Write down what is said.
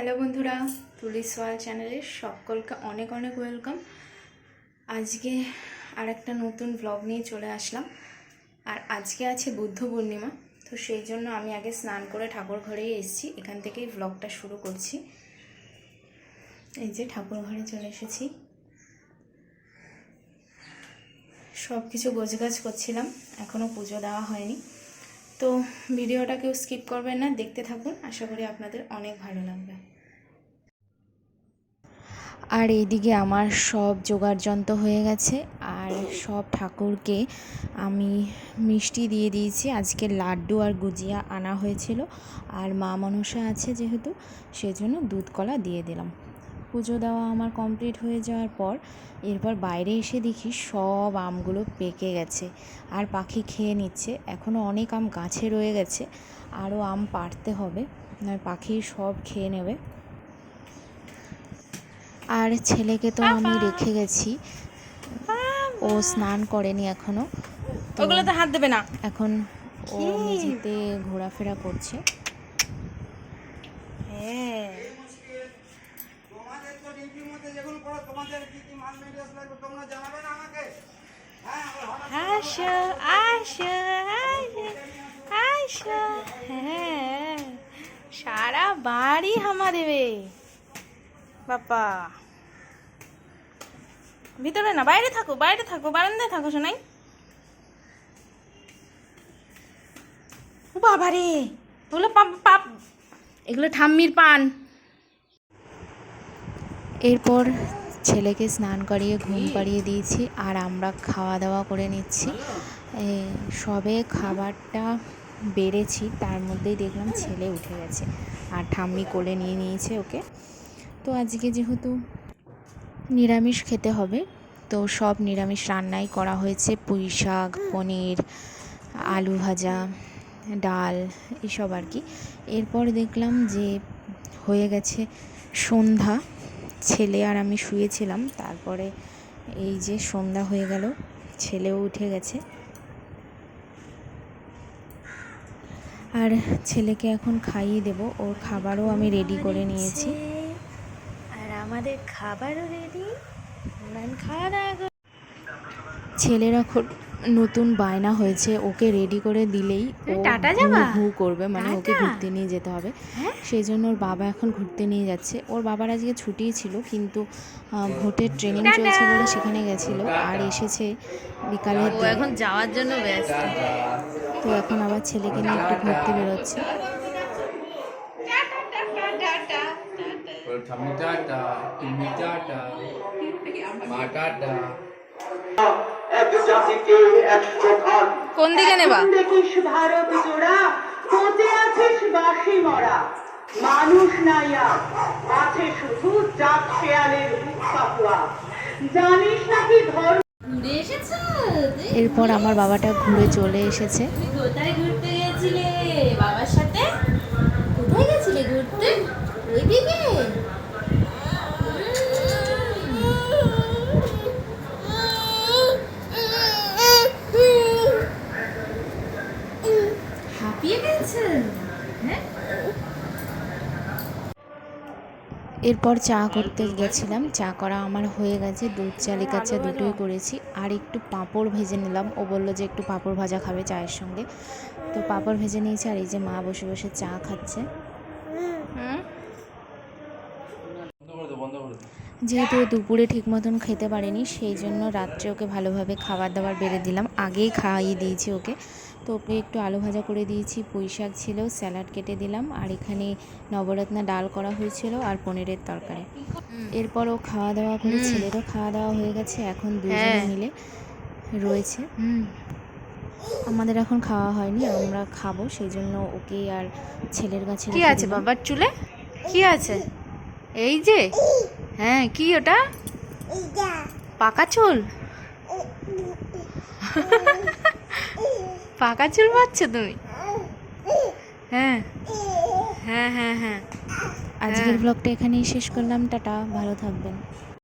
Hello বন্ধুরা তুলিস ওয়াল চ্যানেলে সকলকে অনেক অনেক ওয়েলকাম। আজকে আর একটা নতুন ব্লগ নিয়ে চলে আসলাম। আর আজকে আছে বুদ্ধ পূর্ণিমা, তো সেই জন্য আমি আগে স্নান করে ঠাকুর ঘরেই এসেছি। এখান থেকেই ব্লগটা শুরু করছি। এই যে ঠাকুর ঘরে চলে এসেছি। সব কিছু গোছগাছ করছিলাম এখনও পুজো দেওয়া হয়নি। তো ভিডিওটা কেউ স্কিপ করবেন না, দেখতে থাকুন। আশা করি আপনাদের অনেক ভালো লাগবে। আর এইদিকে আমার সব জোগাড় যন্ত্র হয়ে গেছে। আর সব ঠাকুরকে আমি মিষ্টি দিয়ে দিয়েছি। আজকে লাড্ডু আর গুজিয়া আনা হয়েছিল। আর মা মনসা আছে যেহেতু, সেজন্য দুধ কলা দিয়ে দিলাম। পুজো দেওয়া আমার কমপ্লিট হয়ে যাওয়ার পর এরপর বাইরে এসে দেখি সব আমগুলো পেকে গেছে। আর পাখি খেয়ে নিচ্ছে। এখনও অনেক আম গাছে রয়ে গেছে। আরও আম পাড়তে হবে নয় পাখি সব খেয়ে নেবে। আর ছেলেকে তো আমি রেখে গেছি। ও স্নান করেনি এখনও। তো ওগুলোতে হাত দেবে না। এখন ও মেঝেতে ঘোরাফেরা করছে। হ্যাঁ তোমাদের তো ডিউটির মধ্যে যেগুলো করো তোমাদের কি কি মাল মেটেরিয়ালস লাগবে তোমরা জানাবে না আমাকে? আসো আসো হ্যাঁ। সারা বাড়ি হামা দেবে বাপ্পা ভিতরে না বাইরে থাকো বাইরে থাকো বারান্দায় থাকো শোনাই বাবা রে ওগুলো পাপ পাপ এগুলো ঠাম্মির পান। এরপর ছেলেকে স্নান করিয়ে, ঘুম পাড়িয়ে দিয়েছি আর আমরা খাওয়া দাওয়া করে নিচ্ছি। সবে খাবারটা বেড়েছি, তার মধ্যেই দেখলাম ছেলে উঠে গেছে আর ঠাম্মি কোলে নিয়ে নিয়েছে ওকে। তো আজকে যেহেতু নিরামিষ খেতে হবে, তো সব নিরামিষ রান্নাই করা হয়েছে। পুঁই শাক পনির, আলু ভাজা, ডাল, এসব আর কি। এরপর দেখলাম যে হয়ে গেছে সন্ধ্যা। ছেলে আর আমি শুয়েছিলাম। তারপরে এই যে সন্ধ্যা হয়ে গেল ছেলেও উঠে গেছে। আর ছেলেকে এখন খাইয়ে দেব ওর খাবারও আমি রেডি করে নিয়েছি। আর আমাদের খাবারও রেডি খাওয়া ছেলের এখন নতুন বায়না হয়েছে ওকে রেডি করে দিলেই ও টাটা যাবা? হু করবে মানে ওকে ঘুরতে নিয়ে যেতে হবে। হ্যাঁ? সেই জন্য ওর বাবা এখন ঘুরতে নিয়ে যাচ্ছে। ওর বাবার আজকে ছুটিই ছিল কিন্তু ভোটের ট্রেনিং চলছে বলে সেখানে গেছিল। আর এসেছে বিকালের ও এখন যাওয়ার জন্য ব্যস্ত। তো এখন আবার ছেলেকে নিয়ে একটু ঘুরতে বেরোচ্ছে। Tata tata. এক জাতিকে এক প্রধান। কোন দিকে নেবা? দেখিস ভারত জোড়া পচে আছিস বাসি মরা। মানুষ নাইয়া আছে শুধু জাত শেয়ালের জানিস নাকি ধর্ম এরপর আমার বাবাটা ঘুরে চলে এসেছে। এরপর চা করতে গেছিলাম। চা করা আমার হয়ে গেছে। দুধ চা লিকার চা দুটোই করেছি। আর একটু পাঁপড় ভেজে নিলাম। ও বলল যে একটু পাঁপড় ভাজা খাবে চায়ের সঙ্গে। তো পাঁপড় ভেজে নিয়েছি আর এই যে মা বসে বসে চা খাচ্ছে। যেহেতু দুপুরে ঠিক মতন খেতে পারেনি, সেই জন্য রাত্রে ওকে ভালোভাবে খাবার দাবার বেড়ে দিলাম। আগেই খাইয়ে দিয়েছি ওকে। তো ওকে একটু আলু ভাজা করে দিয়েছি পুঁই শাক ছিল স্যালাড কেটে দিলাম আর এখানে নবরত্না ডাল করা হয়েছিল আর পনিরের তরকারি। এরপর ও খাওয়া দাওয়া করে ছেলেরও খাওয়া দাওয়া হয়ে গেছে এখন দুজনে হ্যাঁ। মিলে রয়েছে। আমাদের এখন খাওয়া হয়নি আমরা খাব সেই জন্য ওকে আর ছেলের কাছে কি আছে বাবার চুলে? কি আছে? এই যে। হ্যাঁ কি ওটা? পাকা চুল? পাকা চুল পাচ্ছ তুমি? হ্যাঁ। হ্যাঁ হ্যাঁ হ্যাঁ। আজকের ব্লগটা এখানেই শেষ করলাম টাটা ভালো থাকবেন।